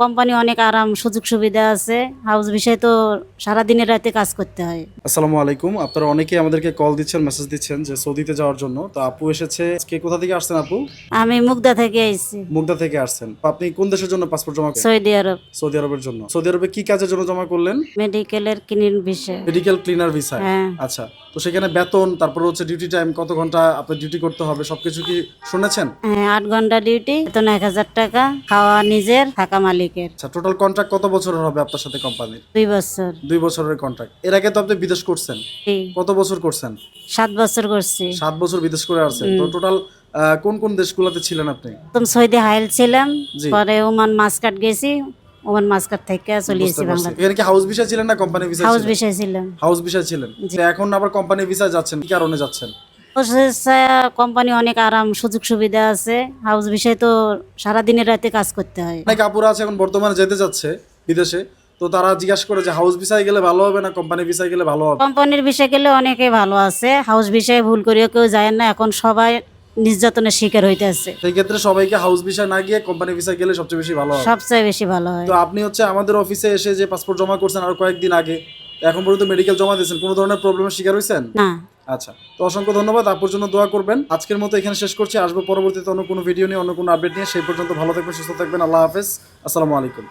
Company অনেক আরাম সুযোগ সুবিধা আছে। হাউস বিষয়ে তো সারাদিনের রাতে কাজ করতে হয়। আসসালামু আলাইকুম। আপনারা অনেকেই আমাদেরকে কল দিচ্ছেন মেসেজ দিচ্ছেন যে সৌদিতে যাওয়ার জন্য। তো আপু এসেছে। কে কোথা থেকে আসছেন আপু? আমি মুগদা থেকে আইছি। মুগদা থেকে আসছেন। আপনি কোন দেশের জন্য পাসপোর্ট জমা করলেন? সৌদি আরব। সৌদি আরবের জন্য। সৌদি আরবে কি কাজের জন্য জমা করলেন? মেডিকেলের ক্লিনিক বিষয়ে। মেডিকেল ক্লিনার ভিসা হ্যাঁ। আচ্ছা। তো সেখানে বেতন তারপর হচ্ছে ডিউটি টাইম কত ঘণ্টা আপনার ডিউটি করতে হবে সবকিছু কি শুনেছেন? হ্যাঁ আট ঘণ্টা ডিউটি বেতন এক হাজার টাকা। খাওয়া নিজের থাকা মালিকের। আচ্ছা টোটাল কন্ট্রাক্ট কত বছরের হবে আপনার সাথে কোম্পানির দুই বছর। দুই বছরের কন্ট্রাক্ট এর আগে তো আপনি বিদেশ করছেন। এই কত বছর করছেন? সাত বছর করছি। সাত বছর বিদেশ করে আসছেন। তো টোটাল কোন কোন দেশগুলোতে ছিলেন আপনি? প্রথম সৌদি হাইল ছিলাম জি। পরে ওমান মাসকাট গেছি ওমান মাসকাট থেকে চলে বুঝতে এসেছি পারছি। বাংলাদেশ। এখানে কি হাউস ভিসা ছিলেন না কোম্পানি ভিসা হাউস ছিলেন? বিষয় ছিলাম। হাউস ভিসা ছিলেন। তো এখন আবার কোম্পানি ভিসা যাচ্ছেন কি কারণে যাচ্ছেন? কোম্পানি অনেক আরাম সুযোগ সুবিধা আছে। হাউস বিষয়ে তো সারাদিনের রাতে কাজ করতে হয়। অনেক আপুরা আছে এখন বর্তমানে যেতে যাচ্ছে বিদেশে। তো তারা জিজ্ঞাসা করে যে হাউস ভিসায় গেলে ভালো হবে না ভিসায় গেলে ভালো হবে? কোম্পানির বিষয়ে গেলে অনেকে ভালো আছে। হাউস বিষয়ে ভুল করিও কেউ যায় না। এখন সবাই নির্যাতনের শিকার হইতেছে সেই ক্ষেত্রে সবাইকে হাউস ভিসা না গিয়ে কোম্পানি ভিসা গেলে সবচেয়ে বেশি ভালো হবে। সবচেয়ে বেশি ভালো হয়। তো আপনি হচ্ছে আমাদের অফিসে এসে যে পাসপোর্ট জমা করছেন আর কয়েকদিন আগে এখন পর্যন্ত মেডিকেল জমা দিয়েছেন কোনো ধরনের প্রবলেমের শিকার হয়েছেন না। আচ্ছা তো অসংখ্য ধন্যবাদ আপুর জন্য দোয়া করবেন। আজকের মতো এখানে শেষ করছি, আসব পরবর্তীতে অন্য কোনো ভিডিও নিয়ে, অন্য কোনো আপডেট নিয়ে। সেই পর্যন্ত ভালো থাকবেন, সুস্থ থাকবেন, আল্লাহ হাফেজ, আসসালামু আলাইকুম।